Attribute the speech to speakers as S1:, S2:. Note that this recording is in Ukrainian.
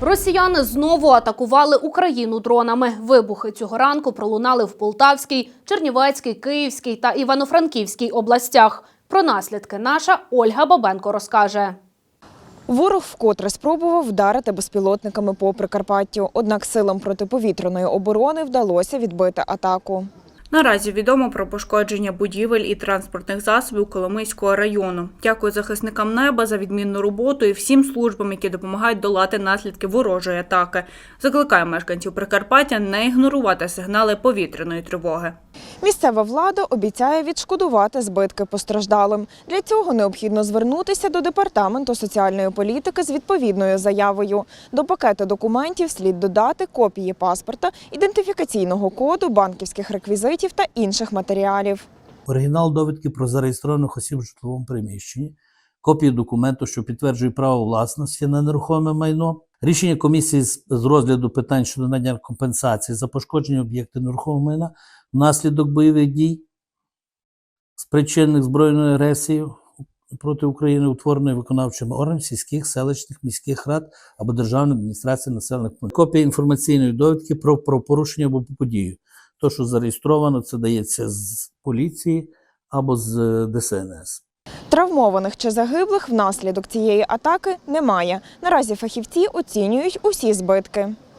S1: Росіяни знову атакували Україну дронами. Вибухи цього ранку пролунали в Полтавській, Чернівецькій, Київській та Івано-Франківській областях. Про наслідки наша Ольга Бабенко розкаже.
S2: Ворог вкотре спробував вдарити безпілотниками по Прикарпаттю, однак силам протиповітряної оборони вдалося відбити атаку.
S3: Наразі відомо про пошкодження будівель і транспортних засобів Коломийського району. Дякую захисникам неба за відмінну роботу і всім службам, які допомагають долати наслідки ворожої атаки. Закликаю мешканців Прикарпаття не ігнорувати сигнали повітряної тривоги.
S2: Місцева влада обіцяє відшкодувати збитки постраждалим. Для цього необхідно звернутися до департаменту соціальної політики з відповідною заявою. До пакету документів слід додати копії паспорта, ідентифікаційного коду, банківських реквізитів та інших матеріалів.
S4: оригінал довідки про зареєстрованих осіб в житловому приміщенні, копію документу, що підтверджує право власності на нерухоме майно, рішення комісії з розгляду питань щодо надання компенсації за пошкодження об'єктів нерухомого майна внаслідок бойових дій, спричинених збройною агресією проти України, утвореної виконавчими органами сільських, селищних, міських рад або державної адміністрації населених пунктів. Копія інформаційної довідки про, про порушення або подію. То, що зареєстровано, це дається з поліції або з е, ДСНС.
S2: Травмованих чи загиблих внаслідок цієї атаки немає. Наразі фахівці оцінюють усі збитки.